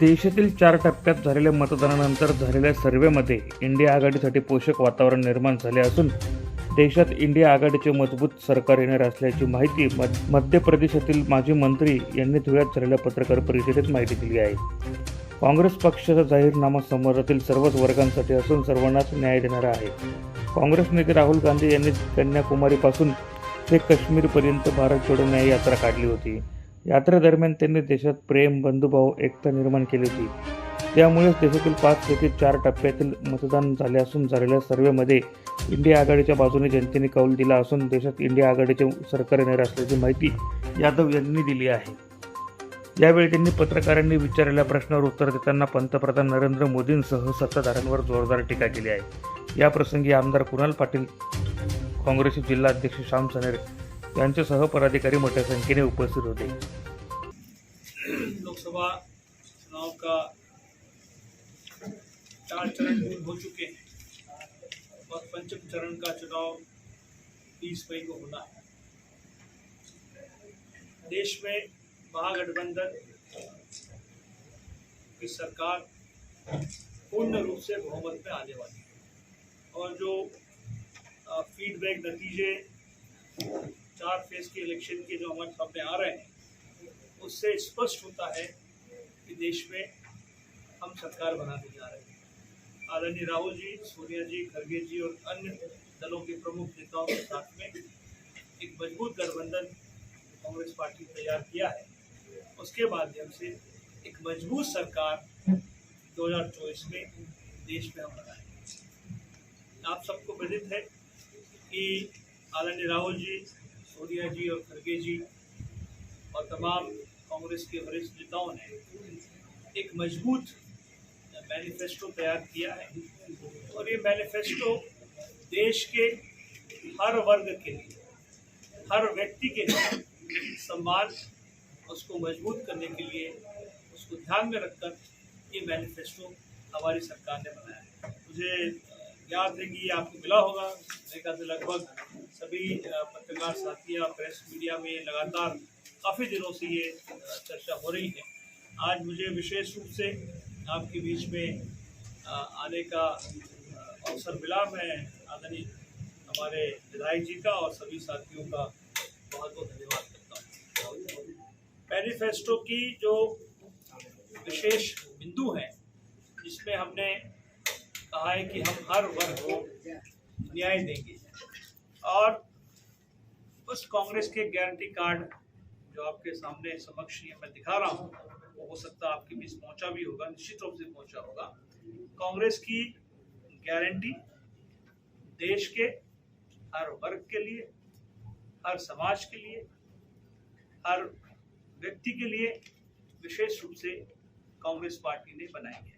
देशातील चार टप्प्यात झालेल्या मतदानानंतर झालेल्या सर्व्हेमध्ये इंडिया आघाडीसाठी पोषक वातावरण निर्माण झाले असून देशात इंडिया आघाडीचे मजबूत सरकार येणार असल्याची माहिती मध्य प्रदेशातील माजी मंत्री यांनी धुळ्यात झालेल्या पत्रकार परिषदेत माहिती दिली आहे. काँग्रेस पक्षाचा जाहीरनामा समाजातील सर्वच वर्गांसाठी असून सर्वांनाच न्याय देणारा आहे. काँग्रेस नेते राहुल गांधी यांनी कन्याकुमारीपासून ते काश्मीरपर्यंत भारत जोडो न्याय यात्रा काढली होती. यात्रेदरम्यान त्यांनी देशात प्रेम बंधुभाव एकता निर्माण केली होती. त्यामुळेच देशातील पाचपैकी चार टप्प्यातील मतदान झाले असून झालेल्या सर्व्हेमध्ये इंडिया आघाडीच्या बाजूने जनतेने कौल दिला असून देशात इंडिया आघाडीचे सरकार येणार असल्याची माहिती यादव यांनी दिली आहे. यावेळी त्यांनी पत्रकारांनी विचारलेल्या प्रश्नावर उत्तर देताना पंतप्रधान नरेंद्र मोदींसह सत्ताधाऱ्यांवर जोरदार टीका केली आहे. याप्रसंगी आमदार कुणाल पाटील काँग्रेसचे जिल्हाध्यक्ष श्याम सनेर यांच्यासह पदाधिकारी मोठ्या संख्येने उपस्थित होते. लोकसभा चुनाव का चार चरण पूर्ण हो चुके हैं। और पंचम चरण का चुनाव मई को होना है। देश में महागठबंधन की सरकार पूर्ण रूप से बहुमत में आने वाली है। और जो फीडबैक नतीजे चार फ़ेज़ के इलेक्शन के जो हमारे सामने आ रहे हैं, उससे स्पष्ट होता है कि देश में हम सरकार बनाने जा रहे हैं। आदरणीय राहुल जी, सोनिया जी खरगे जी और अन्य दलों के प्रमुख नेताओं के साथ में एक मज़बूत गठबंधन कांग्रेस पार्टी ने तैयार किया है। उसके माध्यम से एक मज़बूत सरकार 2024 में देश में हम बनाएँगे। आप सबको विदित है कि आदरणीय राहुल जी सोनिया जी और खड़गे जी और तमाम कांग्रेस के वरिष्ठ नेताओं ने एक मज़बूत मैनिफेस्टो तैयार किया है। और ये मैनिफेस्टो देश के हर वर्ग के लिए, हर व्यक्ति के लिए सम्मान उसको मज़बूत करने के लिए, उसको ध्यान में रखकर ये मैनिफेस्टो हमारी सरकार ने बनाया है। मुझे याद ये आपको मिला होगा। मेरे ख्याल से लगभग सभी पत्रकार साथी या प्रेस मीडिया में लगातार काफ़ी दिनों से ये चर्चा हो रही है। आज मुझे विशेष रूप से आपके बीच में आने का अवसर मिला। मैं आदरणीय हमारे विधायक जी का और सभी साथियों का बहुत बहुत धन्यवाद करता हूँ। मैनिफेस्टो की जो विशेष बिंदु हैं, जिसमें हमने कहा है कि हम हर वर्ग को न्याय देंगे। और उस कांग्रेस के गारंटी कार्ड जो आपके सामने समक्ष ये मैं दिखा रहा हूँ, वो हो सकता है आपके बीच पहुँचा भी होगा, निश्चित रूप से पहुँचा होगा। कांग्रेस की गारंटी देश के, हर वर्ग के लिए, हर समाज के लिए, हर व्यक्ति के लिए विशेष रूप से कांग्रेस पार्टी ने बनाई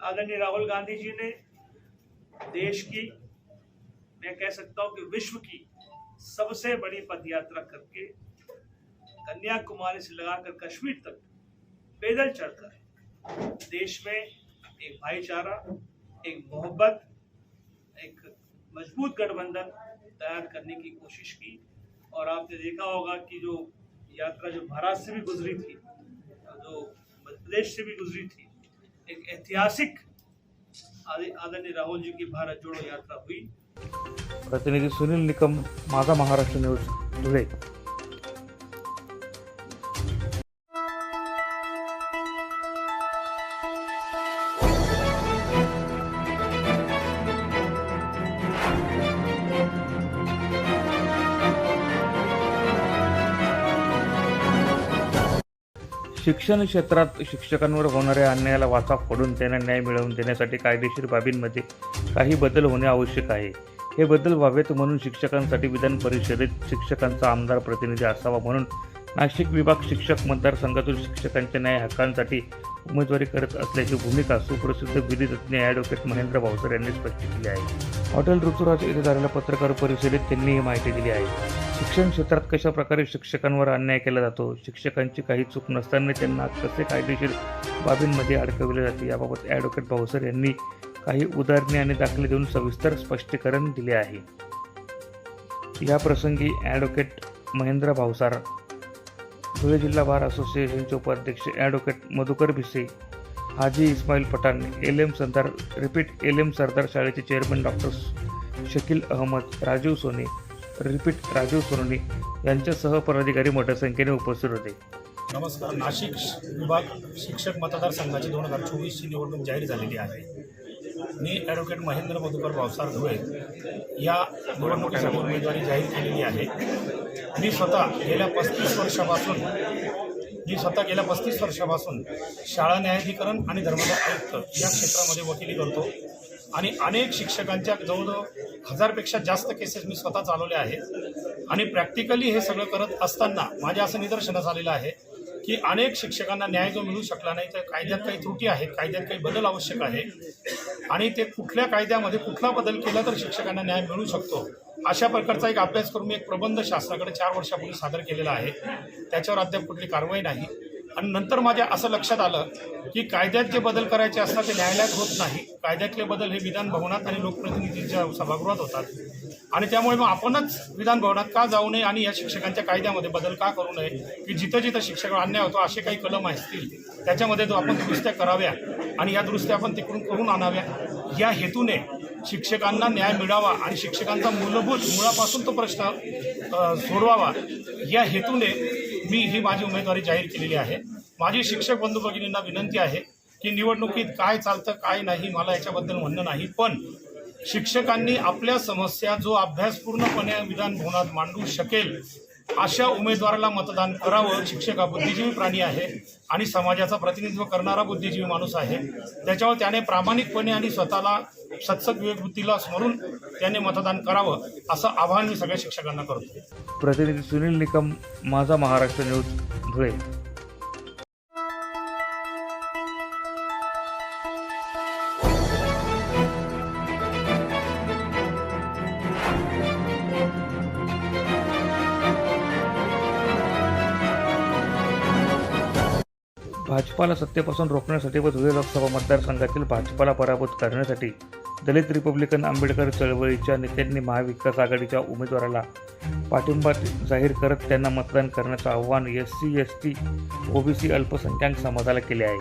आदरणीय राहुल गांधी जी ने देश की, मैं कह सकता हूँ कि विश्व की सबसे बड़ी पद यात्रा करके कन्याकुमारी से लगाकर कश्मीर तक पैदल चढ़कर देश में एक भाईचारा, एक मोहब्बत, एक मज़बूत गठबंधन तैयार करने की कोशिश की। और आपने देखा होगा कि जो यात्रा जो महाराष्ट्र से भी गुजरी थी, जो मध्य प्रदेश से भी गुजरी थी एक ऐतिहासिक आदरणीय राहुल जी की भारत जोड़ो यात्रा हुई। प्रतिनिधी सुनील निकम माझा महाराष्ट्र न्यूज धुळे. शिक्षण क्षेत्रात शिक्षकांवर होणाऱ्या अन्यायाला वाचा फोडून त्यांना न्याय मिळवून देण्यासाठी कायदेशीर बाबींमध्ये काही बदल होणे आवश्यक आहे. हे बदल व्हावेत म्हणून शिक्षकांसाठी विधान परिषदेत शिक्षकांचा आमदार प्रतिनिधी असावा म्हणून नाशिक विभाग शिक्षक मतदारसंघातून शिक्षकांच्या न्याय हक्कांसाठी उमेदवारी करत असल्याची भूमिका सुप्रसिद्ध विधितज्ञ ॲडव्होकेट महेंद्र भावसर यांनी स्पष्ट केली आहे. हॉटेल ऋतुराज येथे झालेल्या पत्रकार परिषदेत त्यांनी ही माहिती दिली आहे. शिक्षण क्षेत्रात कशा प्रकारे शिक्षकांवर अन्याय केला जातो? शिक्षकांची काही चूक नसताना त्यांना कसे कायदेशीर बाबींमध्ये अडकवले जाते? याबाबत ॲडव्होकेट भाऊसर यांनी काही उदाहरणे आणि दाखले देऊन सविस्तर स्पष्टीकरण दिले आहे. या प्रसंगी ॲडव्होकेट महेंद्र भावसार धुळे जिल्हा बार असोसिएशनचे उपाध्यक्ष advocate Madhukar Bhise Haji Ismail Pathan L M Sardar repeat L M Sardar शाळेचे chairman doctor Shakeel Ahmed Rajiv Sone repeat Rajiv Sonawane यांच्यासह पदाधिकारी मोठ्या संख्येने उपस्थित होते. नमस्कार. नाशिक विभाग शिक्षक मतदारसंघाची दोन हजार चोवीसची निवडणूक जाहीर झालेली आहे. मी ॲडव्होकेट महेंद्र मधुकर भावसार धुळे या निवडणुकीसाठी उमेदवारी जाहीर केलेली आहे. मी स्वतः गेल्या पस्तीस वर्षापासून मी स्वतः गेल्या पस्तीस वर्षापासून शाळा न्यायाधिकरण आणि धर्मदाय आयुक्त या क्षेत्रामध्ये वकिली करतो. आणि अनेक शिक्षकांच्या जवळजवळ हजारपेक्षा जास्त केसेस मी स्वतः चालवल्या आहेत. आणि प्रॅक्टिकली हे सगळं करत असताना माझ्या असं निदर्शनं आलेलं आहे की अनेक शिक्षकांना न्याय जो मिळू शकला नाही तर कायद्यात काही त्रुटी आहेत कायद्यात काही बदल आवश्यक आहे. आणि ते कुठल्या कायद्यामध्ये कुठला बदल केला तर शिक्षकांना न्याय मिळू शकतो? अशा प्रकारचा एक अभ्यास करून मी एक प्रबंध शासनाकडे चार वर्षापूर्वी सादर केलेला आहे. त्याच्यावर अद्याप कुठली कारवाई नाही. आणि नंतर माझ्या असं लक्षात आलं की कायद्यात जे बदल करायचे असतात ते न्यायालयात होत नाही. कायद्यातले बदल हे विधान भवनात आणि लोकप्रतिनिधींच्या सभागृहात होतात. आणि त्यामुळे मग आपणच विधान भवनात का जाऊ नये आणि या शिक्षकांच्या कायद्यामध्ये बदल का करू नये? की जिथं जिथं शिक्षक अन्याय होतो असे काही कलम असतील त्याच्यामध्ये जो आपण दुरुस्त्या कराव्या आणि या दुरुस्त्या आपण तिकडून करून आणाव्या? या हेतूने शिक्षकांना न्याय मिळावा आणि शिक्षकांचा मूलभूत मुळापासून तो प्रश्न सोडवावा. या हेतूने मी ही माझी उमेदवारी जाहीर केलेली आहे. माझी शिक्षक बंधू भगिनींना विनंती आहे की निवडणुकीत काय चालतं काय नाही मला याच्याबद्दल म्हणणं नाही. पण शिक्षकांनी आपल्या समस्या जो अभ्यास पूर्णपणे मांडू शकेल अशा उमेदवाराला मतदान करावं शिक्षक हा बुद्धिजीवी प्राणी आहे आणि समाजाचा प्रतिनिधित्व करणारा बुद्धिजीवी माणूस आहे. त्याच्यावर त्याने प्रामाणिकपणे आणि स्वतःला सत्सक विवेकबुद्धीला स्मरून त्याने मतदान करावं असं आवाहन मी सगळ्या शिक्षकांना करतो. प्रतिनिधी सुनील निकम माझा महाराष्ट्र न्यूज धुळे. भाजपाला सत्तेपासून रोखण्यासाठी व धुळे लोकसभा मतदारसंघातील भाजपाला पराभूत करण्यासाठी दलित रिपब्लिकन आंबेडकर चळवळीच्या नेत्यांनी महाविकास आघाडीच्या उमेदवाराला पाठिंबा जाहीर करत त्यांना मतदान करण्याचं आव्हान S C S T OBC अल्पसंख्याक समाजाला केले आहे.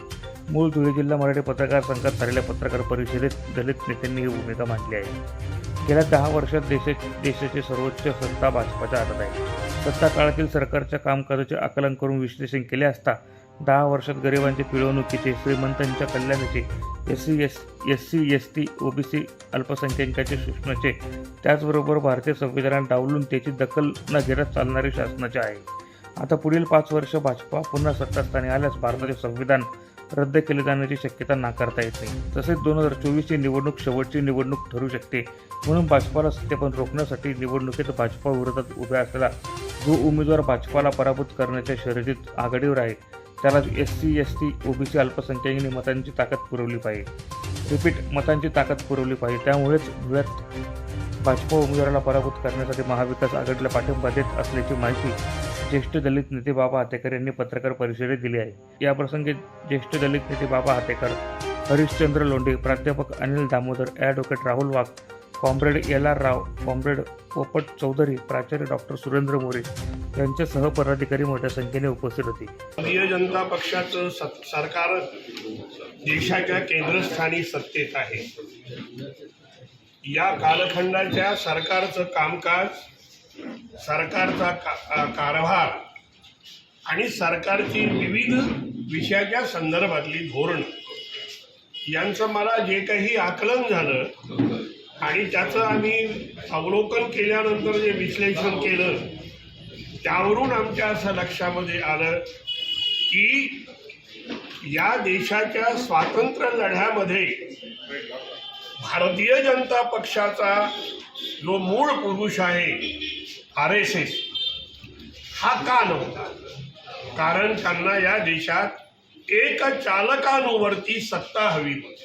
मूळ धुळे जिल्हा मराठी पत्रकार संघात झालेल्या पत्रकार परिषदेत दलित नेत्यांनी ही भूमिका मांडली आहे. गेल्या दहा वर्षात देशाची देशाची सर्वोच्च सत्ता भाजपाच्या हातात आहे. सत्ता काळातील सरकारच्या कामकाजाचे आकलन करून विश्लेषण केले असता दहा वर्षात गरिबांच्या पिळवणुकीचे श्रीमंतांच्या कल्याणाचे S C S S C S T OBC अल्पसंख्याकांचे शोषणाचे त्याचबरोबर भारतीय संविधानात डावलून त्याची दखल न घेण्यात चालणारे शासनाचे आहे. आता पुढील पाच वर्ष भाजपा पुन्हा सत्तास्थानी आल्यास भारताचे संविधान रद्द केले जाण्याची शक्यता नाकारता येत नाही. तसेच दोन हजार चोवीसची निवडणूक शेवटची निवडणूक ठरू शकते. म्हणून भाजपाला सत्तेपण रोखण्यासाठी निवडणुकीत भाजपा विरोधात उभ्या असलेला जो उमेदवार भाजपाला पराभूत करण्याच्या शर्यतीत आघाडीवर आहे त्याला S C S T OBC अल्पसंख्याकांनी मतांची ताकद पुरवली पाहिजे. रिपीट मतांची ताकद पुरवली पाहिजे. त्यामुळेच धुळ्यात भाजपा उमेदवाराला पराभूत करण्यासाठी महाविकास आघाडीला पाठिंबा देत असल्याची माहिती ज्येष्ठ दलित नेते बाबा हातेकर यांनी पत्रकार परिषदेत दिली आहे. याप्रसंगी ज्येष्ठ दलित नेते बाबा हातेकर हरिश्चंद्र लोंढे प्राध्यापक Anil Damodar advocate Rahul Wagh comrade L R Rao comrade Popat Chaudhari प्राचार्य डॉक्टर सुरेंद्र मोरे यांच्यासह पदाधिकारी मोठ्या संख्येने उपस्थित होते. भारतीय जनता पक्षाचं सरकार देशाच्या केंद्रस्थानी सत्तेत आहे. या कालखंडाच्या सरकारचं कामकाज सरकारचा का कारभार आणि सरकारची विविध विषयाच्या संदर्भातली धोरण यांचं मला जे काही आकलन झालं आणि त्याचं आम्ही अवलोकन केल्यानंतर जे विश्लेषण केलं त्यावरून आमच्या असं लक्षामध्ये आलं की या देशाच्या स्वातंत्र्य लढ्यामध्ये भारतीय जनता पक्षाचा जो मूळ पुरुष आहे आर एस एस हा का नव्हता? कारण त्यांना या देशात एक चालकानुवरती सत्ता हवी होती.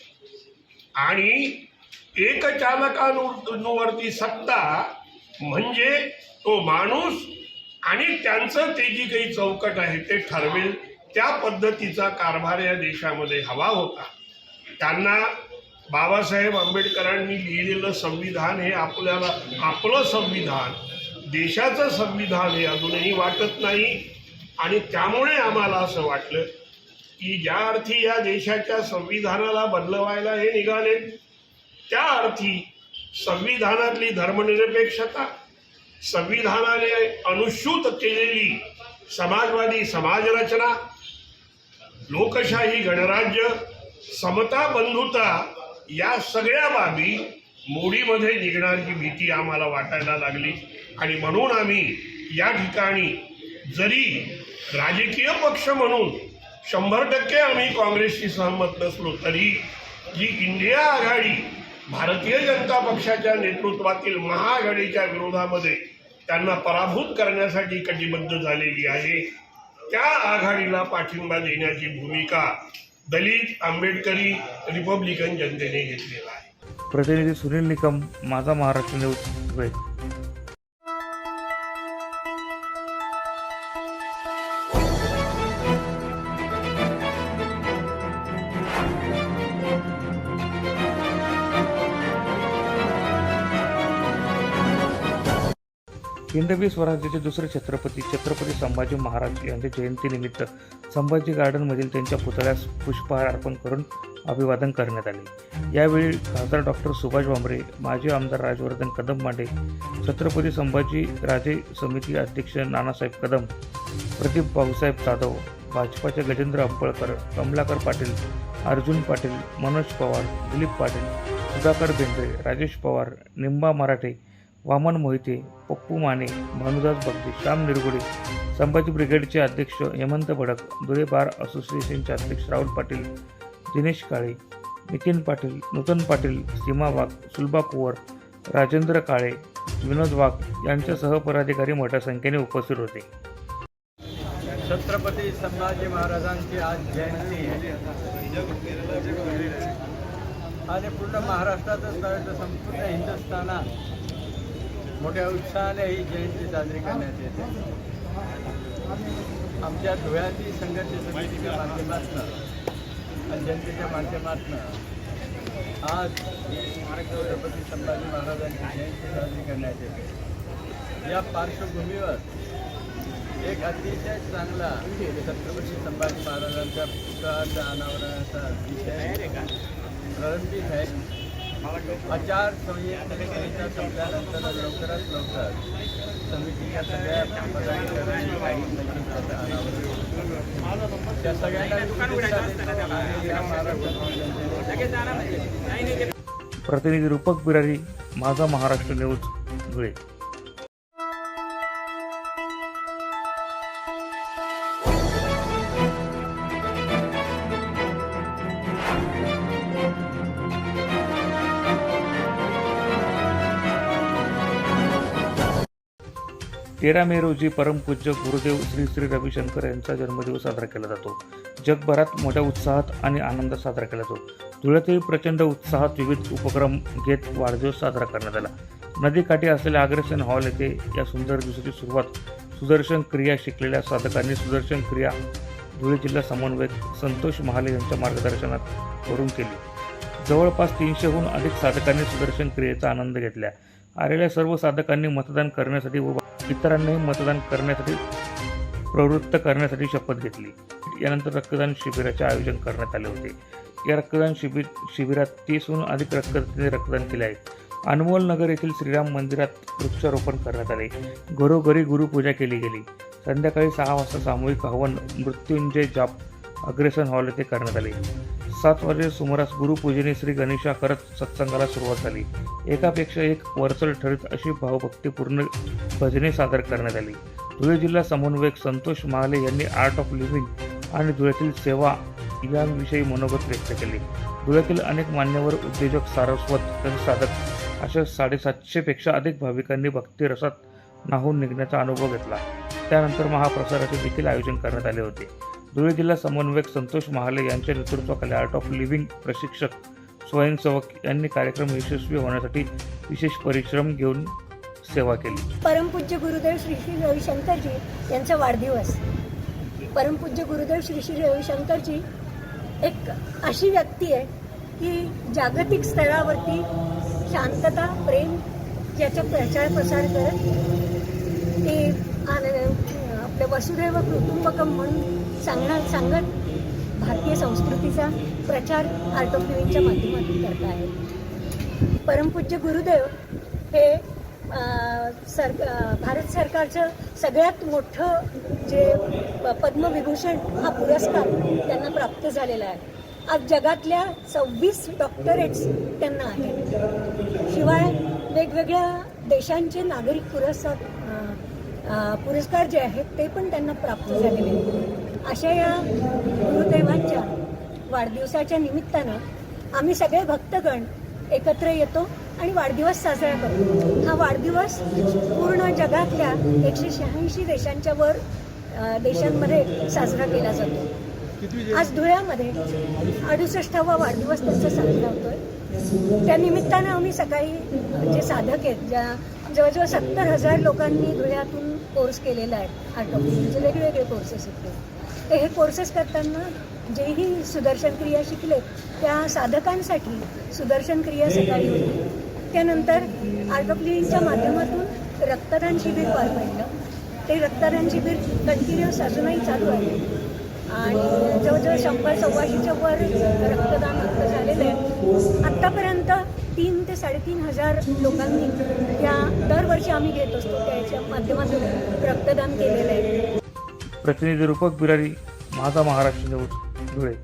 आणि एक चालकानुवरती सत्ता म्हणजे तो माणूस आणि त्यांचं ते जी काही चौकट आहे ते ठरवेल. त्या पद्धतीचा कारभार या देशामध्ये हवा होता. त्यांना बाबासाहेब आंबेडकरांनी लिहिलेलं संविधान हे आपल्याला आपलं संविधान देशाचं संविधान हे अजूनही वाटत नाही. आणि त्यामुळे आम्हाला असं वाटलं की ज्या अर्थी या देशाच्या संविधानाला बदलवायला हे निघाले त्या अर्थी संविधानातली धर्मनिरपेक्षता संविधानाने अनुसूत केलेली समाजवादी समाजरचना लोकशाही गणराज्य समता बंधुता या सगळ्या बाबी मोडीमध्ये निघण्याची भीती आम्हाला वाटायला लागली. आणि म्हणून आम्ही या ठिकाणी जरी राजकीय पक्ष म्हणून शंभर टक्के आम्ही काँग्रेसशी सहमत नसलो तरी जी इंडिया आघाडी भारतीय जनता पक्षाच्या नेतृत्वातील महाआघाडीच्या विरोधामध्ये त्यांना पराभूत करण्यासाठी कटिबद्ध झालेली आहे. त्या आघाडीला पाठिंबा देण्याची भूमिका दलित आंबेडकरी रिपब्लिकन जनतेने घेतलेला आहे. प्रतिनिधी सुनील निकम माझा महाराष्ट्र न्यूज हिंदवी स्वराज्याचे दुसरे छत्रपती छत्रपती संभाजी महाराज यांच्या जयंतीनिमित्त संभाजी गार्डनमधील त्यांच्या पुतळ्यास पुष्पहार अर्पण करून अभिवादन करण्यात आले. यावेळी खासदार डॉक्टर सुभाष भामरे माजी आमदार राजवर्धन कदम मांडे छत्रपती संभाजी राजे समिती अध्यक्ष नानासाहेब कदम प्रदीप भाऊसाहेब जाधव भाजपाचे गजेंद्र अंबळकर कमलाकर पाटील अर्जुन पाटील मनोज पवार दिलीप पाटील सुधाकर बेंद्रे राजेश पवार निंबा मराठे वामन मोहिते पप्पू माने भानुदास भक्ती श्याम निरगुडे संभाजी ब्रिगेडचे अध्यक्ष हेमंत भडक धुळे बार असोसिएशनचे अध्यक्ष राहुल पाटील दिनेश काळे नितीन पाटील नूतन पाटील सीमा वाघ सुलभा कुवर राजेंद्र काळे विनोद वाघ यांच्यासह पदाधिकारी मोठ्या संख्येने उपस्थित होते. छत्रपती संभाजी महाराजांची आज जयंती आहे. आणि पूर्ण महाराष्ट्रातच नव्हे तर संपूर्ण हिंदुस्थानात मोठ्या उत्साहाने ही जयंती साजरी करण्यात येते. आमच्या धुळ्यातील संघर्ष समितीच्या माध्यमातून जनतेच्या माध्यमातून आज छत्रपती संभाजी महाराजांची जयंती साजरी करण्यात येते. या पार्श्वभूमीवर एक अतिशय चांगला छत्रपती संभाजी महाराजांच्या पुतळ्याच्या अनावरणाचा विषय प्रलंबित आहे आचारसंहिता संपल्यानंतर लवकरात लवकर समितीच्या सगळ्या त्या सगळ्यांना प्रतिनिधी रूपक बिरारी माझा महाराष्ट्र न्यूज धुळे. तेरा मे रोजी परमपूज्य गुरुदेव श्री श्री रविशंकर यांचा जन्मदिवस साजरा केला जातो. जगभरात मोठ्या उत्साहात आणि आनंदात साजरा केला जातो. धुळ्यातही प्रचंड उत्साहात विविध उपक्रम घेत वाढदिवस साजरा करण्यात आला. नदीकाठी असलेल्या अग्रसेन हॉल येथे या सुंदर दिवसाची सुरुवात सुदर्शन क्रिया शिकलेल्या साधकांनी सुदर्शन क्रिया धुळे जिल्हा समन्वयक संतोष महाले यांच्या मार्गदर्शनात करून केली. जवळपास तीनशेहून अधिक साधकांनी सुदर्शन क्रियेचा आनंद घेतला. आलेल्या सर्व साधकांनी मतदान करण्यासाठी व इतरांनाही मतदान करण्यासाठी प्रवृत्त करण्यासाठी शपथ घेतली. यानंतर रक्तदान शिबिराचे आयोजन करण्यात आले होते. या रक्तदान शिबिर शिबिरात तीसहून अधिक रक्तदात्यांनी रक्तदान केले आहे. अनमोल नगर येथील श्रीराम मंदिरात वृक्षारोपण करण्यात आले. घरोघरी गुरुपूजा केली गेली. संध्याकाळी सहा वाजता सामूहिक हवन मृत्युंजय जाप अग्रेसन हॉल येथे करण्यात आले. सात वाजे सुमारास गुरुपूजेने श्री गणेशा करत सत्संगाला सुरुवात झाली. एकापेक्षा एक वरचढ ठरत अशी भावभक्तीपूर्ण भजने सादर करण्यात आली. धुळे जिल्हा समन्वयक संतोष महाले यांनी आर्ट ऑफ लिव्हिंग आणि धुळ्यातील सेवा यांविषयी मनोगत व्यक्त केले. धुळ्यातील अनेक मान्यवर उद्योजक सारस्वत साधक अशा साडेसातशेपेक्षा अधिक भाविकांनी भक्तिरसात नाहून निघण्याचा अनुभव घेतला. त्यानंतर महाप्रसाराचे देखील आयोजन करण्यात आले होते. धुळे जिल्हा समन्वयक संतोष महाले यांच्या नेतृत्वाखाली आर्ट ऑफ लिव्हिंग प्रशिक्षक स्वयंसेवक यांनी कार्यक्रम यशस्वी होण्यासाठी विशेष परिश्रम घेऊन सेवा केली. परमपूज्य गुरुदेव श्री श्री रविशंकरजी यांचा वाढदिवस. परमपूज्य गुरुदेव श्री श्री रविशंकरजी एक अशी व्यक्ती आहे की जागतिक स्तरावरती शांतता प्रेम याचा प्रचार प्रसार करत ते आपलं वसुधैव कुटुंबकम म्हणून सांगणार सांगत भारतीय संस्कृतीचा प्रचार आर्ट ऑफ लिव्हिंगच्या माध्यमातून करत आहे. परमपूज्य गुरुदेव हे सर भारत सरकारचं सगळ्यात मोठं जे प- पद्मविभूषण हा पुरस्कार त्यांना प्राप्त झालेला आहे. आज जगातल्या सव्वीस डॉक्टरेट्स त्यांना आहेत. शिवाय वेगवेगळ्या देशांचे नागरिक पुरस्कार पुरस्कार जे आहेत ते पण त्यांना प्राप्त झालेले आहेत. अशा या गुरुदेवांच्या वाढदिवसाच्या निमित्तानं आम्ही सगळे भक्तगण एकत्र येतो आणि वाढदिवस साजरा करतो. हा वाढदिवस पूर्ण जगातल्या एकशे शहाऐंशी देशांच्या वर देशांमध्ये साजरा केला जातो. आज धुळ्यामध्ये अडुसष्टावा वाढदिवस त्यांचा साजरा होतोय. त्या निमित्तानं आम्ही सकाळी जे साधक आहेत ज्या जवळजवळ सत्तर हजार लोकांनी धुळ्यातून कोर्स केलेला आहे आर्ट ऑफ म्हणजे वेगवेगळे कोर्सेस आहेत ते. हे कोर्सेस करताना जेही सुदर्शन क्रिया शिकले त्या साधकांसाठी सुदर्शन क्रिया सकाळी होती. त्यानंतर आर्ट ऑफ लिव्हिंगच्या माध्यमातून रक्तदान शिबिर पार पडलं. ते रक्तदान शिबिर कंटिन्युअस अजूनही चालू आहे. आणि जवळजवळ शंभर सव्वाशेच्या वर रक्तदान झालेलं आहे. आत्तापर्यंत तीन ते साडेतीन हजार लोकांनी त्या दरवर्षी आम्ही घेत असतो त्याच्या माध्यमातून रक्तदान केलेलं आहे. प्रतिनिधी रूपक बिरारी माझा महाराष्ट्र न्यूज धुळे.